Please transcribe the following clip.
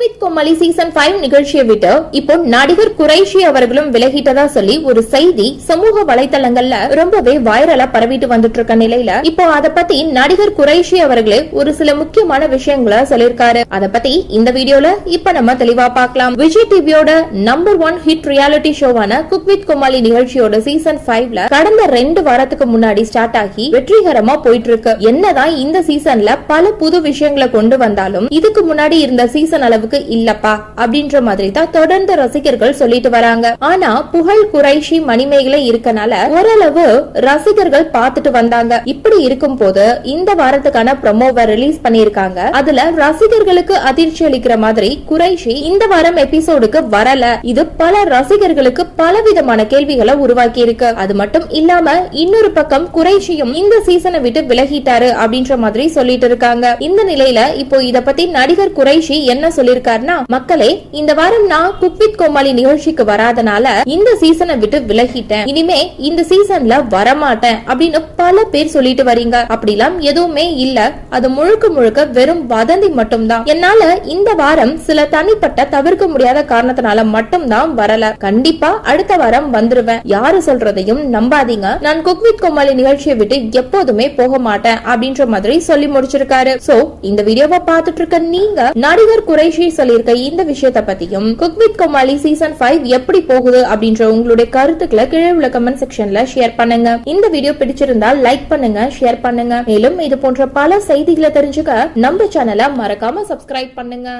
With Comali season 5 நிகழ்ச்சியை விட்டு இப்போ நடிகர் குறைஷி அவர்களும் விலகிட்டதா சொல்லி ஒரு செய்தி சமூக வலைதளங்கள்ல ரொம்பவே வைரலா பரவிட்டு வந்துட்டு இருக்க நிலையில இப்போ அத பத்தி நடிகர் குறைஷி அவர்களே ஒரு சில முக்கியமான விஷயங்களை சொல்லிருக்காரு அத பத்தி இந்த வீடியோல இப்ப நம்ம தெளிவா பார்க்கலாம். விஜய் டிவியோட நம்பர் ஒன் ஹிட் ரியாலிட்டி ஷோவான குக் வித் கோமாளி நிகழ்ச்சியோட சீசன் 5ல கடந்த ரெண்டு வாரத்துக்கு முன்னாடி ஸ்டார்ட் ஆகி வெற்றிகரமா போயிட்டு இருக்கு. என்னதான் இந்த சீசன்ல பல புது விஷயங்களை கொண்டு வந்தாலும் இதுக்கு முன்னாடி இருந்த சீசன் அளவு அளவுக்கு இல்லப்பா அப்படின்ற மாதிரி தான் தொடர்ந்து ரசிகர்கள் சொல்லிட்டு வராங்க. ஆனா புகழ் குறைஷி மணிமேகலை இருக்கனால ஓரளவு ரசிகர்கள் பார்த்துட்டு வந்தாங்க. இப்படி இருக்கும் போது இந்த வாரத்துக்கான ப்ரொமோவை ரிலீஸ் பண்ணிருக்காங்க அதுல ரசிகர்களுக்கு அதிர்ச்சி அளிக்கிற மாதிரி குறைஷி இந்த வாரம் எபிசோடுக்கு வரல. இது பல ரசிகர்களுக்கு பலவிதமான கேள்விகளை உருவாக்கி இருக்கு அது மட்டும் இல்லாம இன்னொரு பக்கம் குறைஷியும் இந்த சீசனை விட்டு விலகிட்டாரு அப்படின்ற மாதிரி சொல்லிட்டு இருக்காங்க. இந்த நிலையில இப்போ இத பத்தி நடிகர் குறைஷி என்ன சொல்லி சொல்லியிருக்காருன்னா மக்களே இந்த வாரம் நான் குக்வித் கோமாளி நிகழ்ச்சிக்கு வராதனால இந்த சீசனை விட்டு விலகிட்டேன். இனிமே இந்த சீசன்ல வரமாட்டேன் அப்படின்னு பல பேர் சொல்லிட்டு வரீங்க. அப்படிலாம் எதுவுமே இல்ல. அது முழுக்க முழுக்க வெறும் வதந்தி மட்டும்தான். என்னால இந்த வாரம் சில தனிப்பட்ட தவிர்க்க முடியாத காரணத்தினால மட்டும்தான் வரல. கண்டிப்பா அடுத்த வாரம் வந்துருவேன். யாரு சொல்றதையும் நம்பாதீங்க. நான் குக் வித் கோமாளி நிகழ்ச்சியை விட்டு எப்போதுமே போக மாட்டேன் அப்படின்ற மாதிரி சொல்லி முடிச்சிருக்காரு. சோ இந்த வீடியோவை பார்த்துட்டு இருக்க நீங்க நடிகர் குறைஷி சொல்லியிருக்க இந்த விஷயத்த பத்தியும் cook with Comali season five எப்படி போகுது? அப்படின்ற உங்களுடைய கருத்துக்களை கீழே உள்ள கமெண்ட் செக்ஷன்ல ஷேர் பண்ணுங்க. இந்த வீடியோ பிடிச்சிருந்தா லைக் பண்ணுங்க ஷேர் பண்ணுங்க. மேலும் இது போன்ற பல செய்திகளை தெரிஞ்சுக்க நம்ம சேனலை மறக்காம சப்ஸ்கிரைப் பண்ணுங்க.